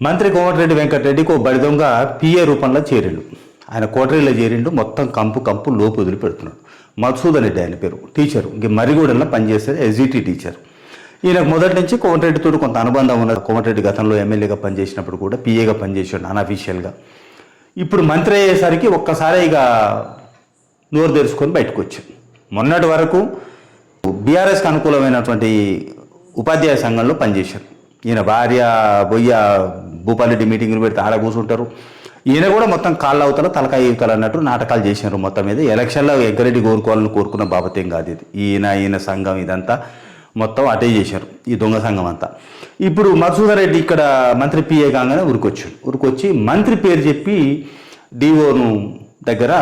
మంత్రి కోమటిరెడ్డి వెంకటరెడ్డికి ఓ బడి దొంగ పిఏ రూపంలో చేరిండు. ఆయన కోటరీలో చేరిండు మొత్తం కంపు కంపు లోపు వదిలి పెడుతున్నాడు మధుసూదన్ రెడ్డి ఆయన పేరు. టీచరు. ఇంక మరిగూడెల్లో పనిచేసేది ఎస్జిటి టీచర్. ఈయనకు మొదటి నుంచి కోమటిరెడ్డితో కొంత అనుబంధం ఉన్నది కోమటిరెడ్డి గతంలో ఎమ్మెల్యేగా పనిచేసినప్పుడు కూడా పిఏగా పనిచేసాడు అన్అఫీషియల్గా ఇప్పుడు మంత్రి అయ్యేసరికి ఒక్కసారి ఇక నోరు తెరుచుకొని బయటకు వచ్చాడు. మొన్నటి వరకు బీఆర్ఎస్కి అనుకూలమైనటువంటి ఉపాధ్యాయ సంఘంలో పనిచేశారు. ఈయన భార్య బొయ్య భూపాలరెడ్డి మీటింగ్లు పెడితే ఆడ కూర్చుంటారు. ఈయన కూడా మొత్తం కాళ్ళ అవుతారు తలకాయ ఈకలు అన్నట్టు నాటకాలు చేశారు మొత్తం మీద. ఎలక్షన్లో వెంకరెడ్డి కోరుకోవాలని కోరుకున్న బాబతేం కాదు ఇది. ఈయన ఈయన సంఘం ఇదంతా మొత్తం అటే చేశారు ఈ దొంగ సంఘం అంతా. ఇప్పుడు మధుసూదర్ రెడ్డి ఇక్కడ మంత్రి పిఏ కాగానే ఉరికొచ్చాడు ఉరికొచ్చి మంత్రి పేరు చెప్పి డిఓను దగ్గర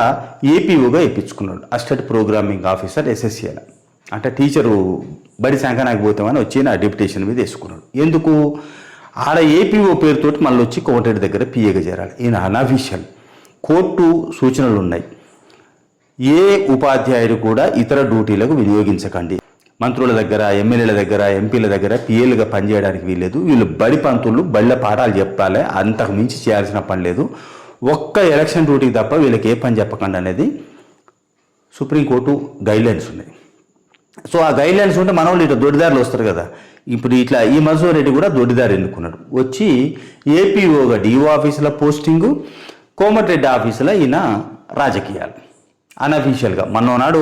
ఏపీఓగా ఇప్పించుకున్నాడు. అస్టేట్ ప్రోగ్రామింగ్ ఆఫీసర్ ఎస్ఎస్సీఎల్ అంటే టీచరు బడి సంఖ్యానికి పోతామని వచ్చి నా డిప్యుటేషన్ మీద వేసుకున్నాడు. ఎందుకు? ఆడ ఏపీఓ పేరుతోటి మళ్ళీ వచ్చి కోమటిరెడ్డి దగ్గర పిఏగా చేరాలి. ఈయన అనఫీషియల్. కోర్టు సూచనలు ఉన్నాయి. ఏ ఉపాధ్యాయుడు కూడా ఇతర డ్యూటీలకు వినియోగించకండి. మంత్రుల దగ్గర ఎమ్మెల్యేల దగ్గర ఎంపీల దగ్గర పిఏలుగా పనిచేయడానికి వీల్లేదు. వీళ్ళు బడి పంతులు బళ్ళ పాఠాలు చెప్పాలి. అంతకు మించి చేయాల్సిన పని లేదు. ఒక్క ఎలక్షన్ డ్యూటీకి తప్ప వీళ్ళకి ఏ పని చెప్పకండి అనేది సుప్రీంకోర్టు గైడ్లైన్స్ ఉన్నాయి. సో ఆ గైడ్లైన్స్ ఉంటే మన వాళ్ళు ఇట్లా దొడ్డిదారులు వస్తారు కదా. ఇప్పుడు ఇట్లా ఈ మన్సూర్ రెడ్డి కూడా దొడ్డిదారు ఎన్నుకున్నాడు. వచ్చి ఏపీఓగా డిఓ ఆఫీసులో పోస్టింగు కోమటిరెడ్డి ఆఫీసులో ఈయన రాజకీయాలు. అన్అఫీషియల్గా మొన్ననాడు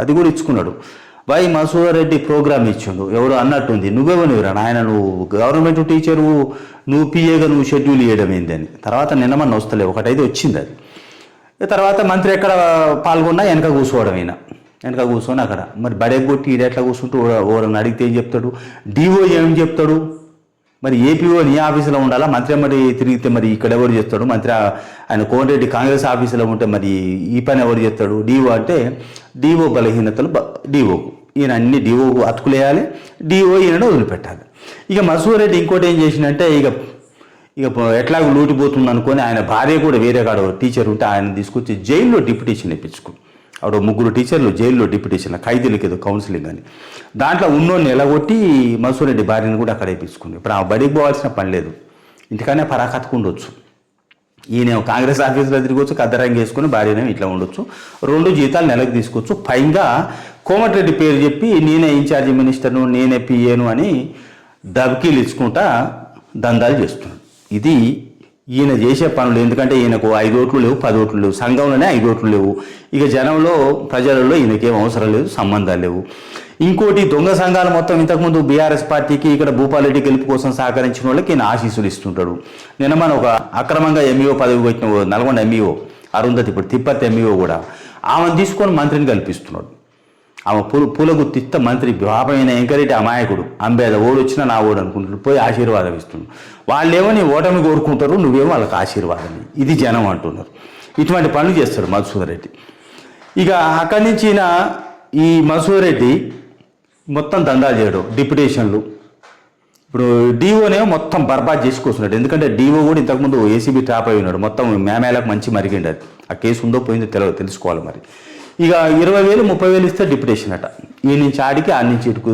అది కూడా ఇచ్చుకున్నాడు. వై మసూర్ రెడ్డి ప్రోగ్రామ్ ఇచ్చిండు. ఎవరు అన్నట్టుంది. నువ్వెవనివిరా ఆయన నువ్వు గవర్నమెంట్ టీచరు నువ్వు పిఏగా నువ్వు షెడ్యూల్ చేయడం ఏందని తర్వాత నిన్న మొన్న వస్తలేవు ఒకటైతే వచ్చింది అది. తర్వాత మంత్రి ఎక్కడ పాల్గొన్నా వెనక కూర్చోవడం అయినా వెనక కూర్చొని అక్కడ. మరి బడెగొట్టి ఈడ ఎట్లా కూర్చుంటూ ఓరని అడిగితే ఏం చెప్తాడు? డిఓ ఏం చెప్తాడు? మరి ఏపీఓ నీ ఆఫీసులో ఉండాలా? మంత్రి మరి తిరిగితే మరి ఇక్కడ ఎవరు చేస్తాడు? మంత్రి ఆయన కోమటిరెడ్డి కాంగ్రెస్ ఆఫీసులో ఉంటే మరి ఈ పని ఎవరు చేస్తాడు? డిఓ అంటే డిఓ బలహీనతలు డిఓకు ఈయన అన్ని డిఓకు అతుకులేయాలి. డిఓ ఈయనను వదిలిపెట్టాలి. ఇక మసూరెడ్డి ఇంకోటి ఏం చేసిందంటే ఇక ఇక ఎట్లాగో లూటిపోతుంది అనుకొని ఆయన భార్య కూడా వేరే కాడ టీచర్ ఉంటే ఆయన తీసుకొచ్చి జైల్లో డిప్యుటేషన్ ఇప్పించుకో ఆవిడ ముగ్గురు టీచర్లు జైల్లో డిప్యుటేషన్ ఖైదీలకి ఏదో కౌన్సిలింగ్ అని. దాంట్లో ఉన్నోని ఎలగొట్టి మన్సూర్ రెడ్డి భార్యను కూడా అక్కడ వేయించుకుంది ఇప్పుడు ఆ బడికి పోవాల్సిన పని లేదు. ఇంటికానే పరాకత్తుకుండొచ్చు ఈయన కాంగ్రెస్ ఆఫీసులో తిరగొచ్చు కద్దరంగి వేసుకుని భార్యనే ఇట్లా ఉండొచ్చు. రెండు జీతాలు నెలకు తీసుకోవచ్చు పైగా కోమటిరెడ్డి పేరు చెప్పి నేనే ఇన్ఛార్జి మినిస్టర్ను నేనే పిఏను అని దబకీలు ఇచ్చుకుంటా దందాలు చేస్తున్నాడు. ఇది ఈయన చేసే పనులు ఎందుకంటే ఈయనకు ఐదు ఓట్లు లేవు పది ఓట్లు లేవు. సంఘంలోనే ఐదు ఓట్లు లేవు. ఇక జనంలో ప్రజలలో ఈయనకేం అవసరం లేదు సంబంధాలు లేవు. ఇంకోటి దొంగ సంఘాలు మొత్తం ఇంతకుముందు బీఆర్ఎస్ పార్టీకి ఇక్కడ భూపాలరెడ్డి గెలుపు కోసం సహకరించిన వాళ్ళకి ఈయన ఆశీస్సులు ఇస్తుంటాడు. నిన్న మన ఒక అక్రమంగా ఎంఈఓ పదవి పెట్టిన ఓ నల్గొండ ఎంఈఓ అరుంధతి ఇప్పుడు తిప్పతి ఎంఈఓ కూడా ఆమెను తీసుకొని మంత్రిని కల్పిస్తున్నాడు. ఆమె పూల పూల తిత్త మంత్రి పాపమైన ఎంకరెడ్డి అమాయకుడు. అంబేద ఓడు వచ్చినా నా ఓడు అనుకుంటాడు పోయి ఆశీర్వాదం ఇస్తున్నాడు. వాళ్ళేమో నీ ఓటమి కోరుకుంటారు నువ్వేమో వాళ్ళకి ఆశీర్వాదం ఇది జనం అంటున్నారు. ఇటువంటి పనులు చేస్తాడు మధుసూదర్ రెడ్డి. ఇక అక్కడి నుంచి ఈ మధుసూదర్ రెడ్డి మొత్తం దందాలు చేయడం డిప్యుటేషన్లు. ఇప్పుడు డీఓనే మొత్తం బర్బాద్ చేసుకొస్తున్నాడు. ఎందుకంటే డీఓ కూడా ఇంతకుముందు ఏసీబీ ట్రాప్ అయి ఉన్నాడు. మొత్తం మేమేలకు మంచి మరిగిండదు ఆ కేసు ఉందో పోయిందో తెలియదు తెలుసుకోవాలి మరి. ఇక ఇరవై వేలు ముప్పై వేలు ఇస్తే డిప్యుటేషన్ అట. ఈ నుంచి ఆడికి ఆ నుంచి ఇటుకు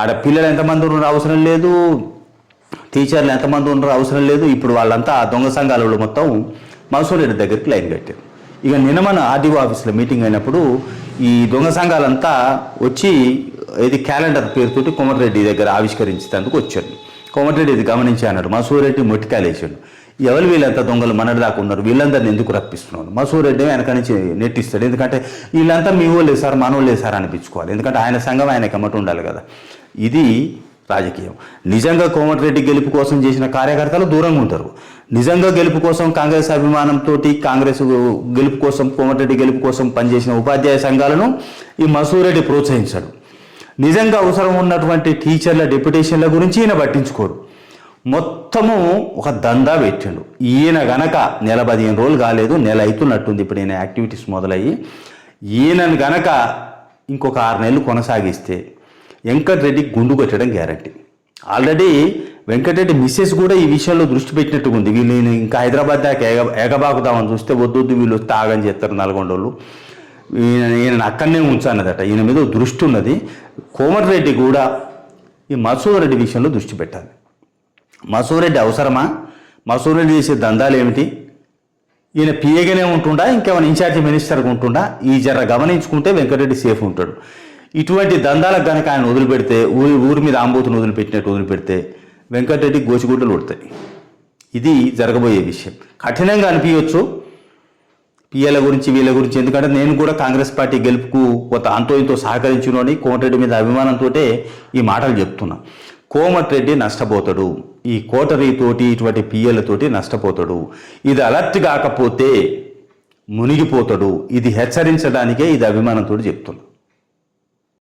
ఆడ పిల్లలు ఎంతమంది ఉండరు అవసరం లేదు. టీచర్లు ఎంతమంది ఉండరు అవసరం లేదు. ఇప్పుడు వాళ్ళంతా ఆ దొంగ సంఘాలలో మొత్తం మసూర్ దగ్గరికి లైన్ కట్టారు. ఇక నిన్న మన ఆర్డీఓ ఆఫీస్లో మీటింగ్ అయినప్పుడు ఈ దొంగ సంఘాలంతా వచ్చి ఇది క్యాలెండర్ పేరుతోటి కోమటిరెడ్డి దగ్గర ఆవిష్కరించేందుకు వచ్చాడు కోమటిరెడ్డి ఇది గమనించి అన్నాడు మసూరెడ్డి మొట్టికాయలు వేసాడు ఎవరు వీళ్ళంతా దొంగలు మనటి దాకా ఉన్నారు? వీళ్ళందరిని ఎందుకు రప్పిస్తున్నారు? మసూర్ రెడ్డి వెనక నుంచి నెట్టిస్తాడు. ఎందుకంటే వీళ్ళంతా మీ వాళ్ళే సార్ మన వాళ్ళే సార్ అనిపించుకోవాలి. ఎందుకంటే ఆయన సంఘం ఆయన కమ్మటి ఉండాలి కదా. ఇది రాజకీయం. నిజంగా కోమటిరెడ్డి గెలుపు కోసం చేసిన కార్యకర్తలు దూరంగా ఉంటారు. నిజంగా గెలుపు కోసం కాంగ్రెస్ అభిమానంతో కాంగ్రెస్ గెలుపు కోసం కోమటిరెడ్డి గెలుపు కోసం పనిచేసిన ఉపాధ్యాయ సంఘాలను ఈ మసూరెడ్డి ప్రోత్సహించాడు. నిజంగా అవసరం ఉన్నటువంటి టీచర్ల డెప్యుటేషన్ల గురించి ఈయన పట్టించుకోడు. మొత్తము ఒక దందా పెట్టిండు. ఈయన గనక నెల పదిహేను రోజులు కాలేదు నెల అవుతున్నట్టుంది ఇప్పుడు ఈయన యాక్టివిటీస్ మొదలయ్యి. ఈయనను గనక ఇంకొక ఆరు నెలలు కొనసాగిస్తే వెంకటరెడ్డి గుండు కొట్టడం గ్యారంటీ. ఆల్రెడీ వెంకటరెడ్డి మిస్సెస్ కూడా ఈ విషయంలో దృష్టి పెట్టినట్టుగా ఉంది వీళ్ళు ఇంకా హైదరాబాద్ దాకా ఎగ ఎగబాకుదామని చూస్తే వద్దు వద్దు వీళ్ళు తాగని చేస్తారు నల్గొండోళ్ళు. ఈయన ఈయన అక్కడనే ఉంచానదట. ఈయన మీద దృష్టి ఉన్నది. కోమటిరెడ్డి కూడా ఈ మసూద్ రెడ్డి విషయంలో దృష్టి పెట్టాలి. మసూరెడ్డి అవసరమా? మసూరెడ్డి చేసే దందాలు ఏమిటి? ఈయన పిఏగానే ఉంటుండా? ఇంకేమైనా ఇన్ఛార్జి మినిస్టర్గా ఉంటుండా? ఈ జర గమనించుకుంటే వెంకటరెడ్డి సేఫ్ ఉంటాడు. ఇటువంటి దందాలకు కనుక ఆయన వదిలిపెడితే ఊరి ఊరి మీద ఆంబోతును వదిలిపెట్టినట్టు వదిలిపెడితే వెంకటరెడ్డి గోచిగుడ్డలు ఉడతాయి ఇది జరగబోయే విషయం. కఠినంగా అనిపించవచ్చు పిఎల గురించి వీళ్ళ గురించి. ఎందుకంటే నేను కూడా కాంగ్రెస్ పార్టీ గెలుపుకు కొంత అంతో ఇంతో సహకరించునని కోమటిరెడ్డి మీద అభిమానంతో ఈ మాటలు చెప్తున్నా. కోమటిరెడ్డి నష్టపోతాడు. ఈ కోటరీతోటి ఇటువంటి పిఎలతోటి నష్టపోతాడు. ఇది అలర్ట్ కాకపోతే మునిగిపోతాడు. ఇది హెచ్చరించడానికే ఇది అభిమానంతో చెప్తున్నాడు.